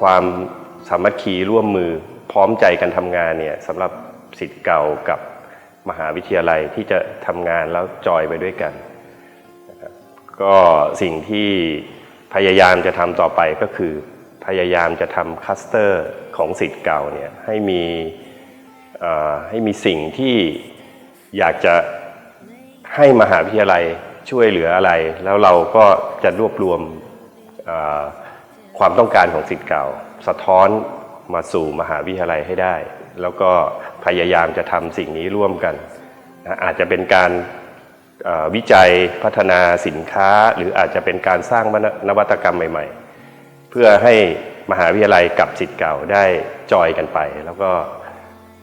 ความสามัคคีร่วมมือพร้อมใจกันทำงานเนี่ยสำหรับสิทธิ์เก่ากับมหาวิทยาลัยที่จะทำงานแล้วจอยไปด้วยกันนะครับก็สิ่งที่พยายามจะทำต่อไปก็คือ พยายามจะทำคัสเตอร์ของสิทธิ์เก่าเนี่ยให้มีให้มีสิ่งที่อยากจะให้มหาวิทยาลัยช่วยเหลืออะไร แล้วเราก็จะรวบรวมอ ความต้องการของสิทธิ์เก่า สะท้อนมาสู่มหาวิทยาลัยให้ได้ แล้วก็พยายามจะทำสิ่งนี้ร่วมกัน อาจจะเป็นการวิจัยพัฒนาสินค้า หรืออาจจะเป็นการสร้างนวัตกรรมใหม่ ๆ เพื่อให้มหาวิทยาลัยกับสิทธิ์เก่าได้จอยกันไป แล้วก็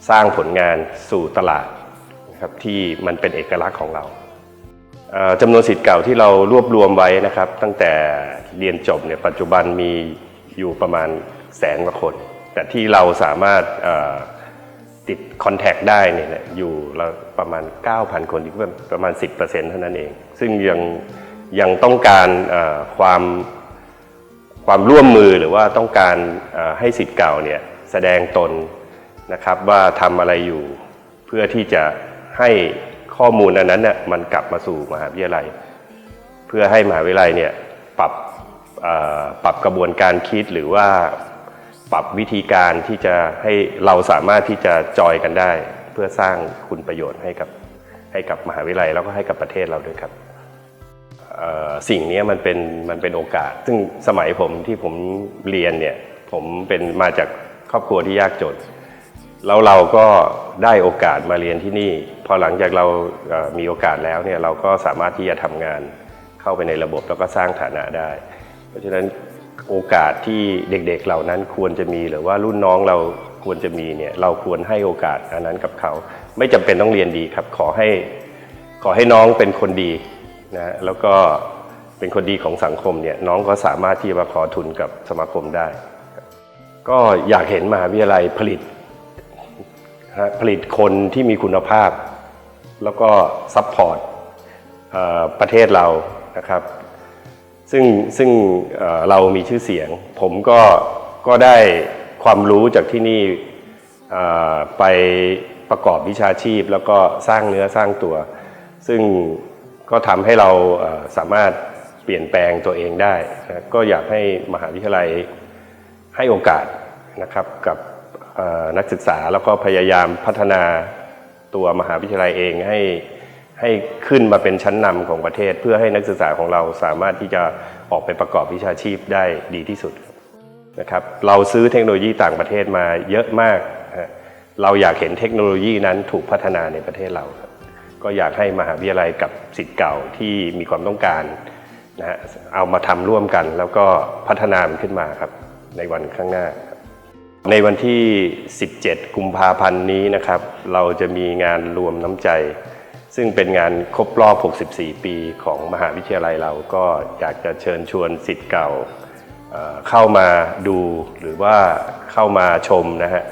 สร้างผลงานสู่ตลาดนะครับที่มันเป็นเอกลักษณ์ของเรา จำนวนสิทธิ์เก่าที่เรารวบรวมไว้นะครับ ตั้งแต่เรียนจบเนี่ยปัจจุบันมีอยู่ประมาณแสนกว่าคน แต่ที่เราสามารถติดคอนแทคได้เนี่ยอยู่เราประมาณ 9,000 คนอีกประมาณ 10%เท่านั้นเอง ซึ่งยังยังต้องการความความร่วมมือหรือว่าต้องการให้สิทธิ์เก่าเนี่ยแสดงตนนะครับว่าทำอะไรอยู่เพื่อที่จะให้ ข้อมูลอันนั้นเนี่ยมันกลับมาสู่มหาวิทยาลัย เพื่อให้มหาวิทยาลัยเนี่ยปรับปรับกระบวนการคิดหรือว่าปรับวิธีการที่จะให้เราสามารถที่จะจอยกันได้ เพื่อสร้างคุณประโยชน์ให้กับให้กับมหาวิทยาลัยแล้วก็ให้กับประเทศเราด้วยครับสิ่งนี้มันเป็นมันเป็นโอกาส ซึ่งสมัยผมที่ผมเรียนเนี่ยผมเป็นมาจากครอบครัวที่ยากจน แล้วเราก็ได้โอกาสมาเรียนที่นี่ พอหลังจากเรามีโอกาสแล้วเนี่ยเราก็สามารถที่จะทำงานเข้าไปในระบบแล้วก็สร้างฐานะได้ เพราะฉะนั้นโอกาสที่เด็กๆเหล่านั้นควรจะมีหรือว่ารุ่นน้องเราควรจะมีเนี่ยเราควรให้โอกาสอันนั้นกับเขา ไม่จำเป็นต้องเรียนดีครับ ขอให้ขอให้น้องเป็นคนดีนะแล้วก็เป็นคนดีของสังคมเนี่ยน้องก็สามารถที่จะมาขอทุนกับสมาคมได้ ก็อยากเห็นมหาวิทยาลัยผลิต ผลิตคนที่มีคุณภาพ แล้วก็ซัพพอร์ตประเทศเรานะครับ ซึ่งซึ่งเรามีชื่อเสียง ผมก็ก็ได้ความรู้จากที่นี่ไปประกอบวิชาชีพ แล้วก็สร้างเนื้อสร้างตัว ซึ่งก็ทำให้เราสามารถเปลี่ยนแปลงตัวเองได้นะก็อยากให้มหาวิทยาลัยให้โอกาสนะครับกับ นักศึกษาแล้วก็พยายามพัฒนาตัวมหาวิทยาลัยเองให้ให้ขึ้นมาเป็นชั้นนำของประเทศ เพื่อให้นักศึกษาของเราสามารถที่จะออกไปประกอบวิชาชีพได้ดีที่สุดนะครับเราซื้อเทคโนโลยีต่างประเทศมาเยอะมากเราอยากเห็นเทคโนโลยีนั้นถูกพัฒนาในประเทศเรา ก็อยากให้มหาวิทยาลัยกับสิทธิ์เก่าที่มีความต้องการนะฮะเอามาทำร่วมกันแล้วก็พัฒนามันขึ้นมาครับในวันข้างหน้าครับ ในวันที่ 17 กุมภาพันธ์นี้นะครับ เราจะมีงานรวมน้ำใจ ซึ่งเป็นงานครบรอบ 64 ปีของมหาวิทยาลัยเราก็อยากจะเชิญชวนสิทธิ์เก่าเข้ามาดูหรือว่าเข้ามาชมนะฮะ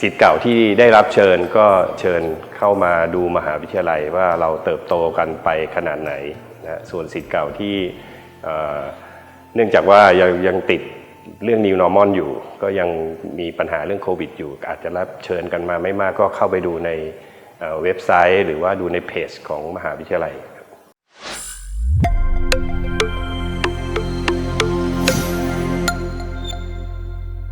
สิทธิ์เก่าที่ได้รับเชิญก็เชิญเข้ามาดูมหาวิทยาลัยว่าเราเติบโตกันไปขนาดไหนนะส่วนสิทธิ์เก่าที่เอ่อเนื่องจากว่ายังยังติด เรื่อง New Normal อยู่ ก็ยังมีปัญหาเรื่องโควิดอยู่ อาจจะรับเชิญกันมาไม่มากก็เข้าไปดูในเอ่อเว็บไซต์ หรือว่าดูในเพจของมหาวิทยาลัย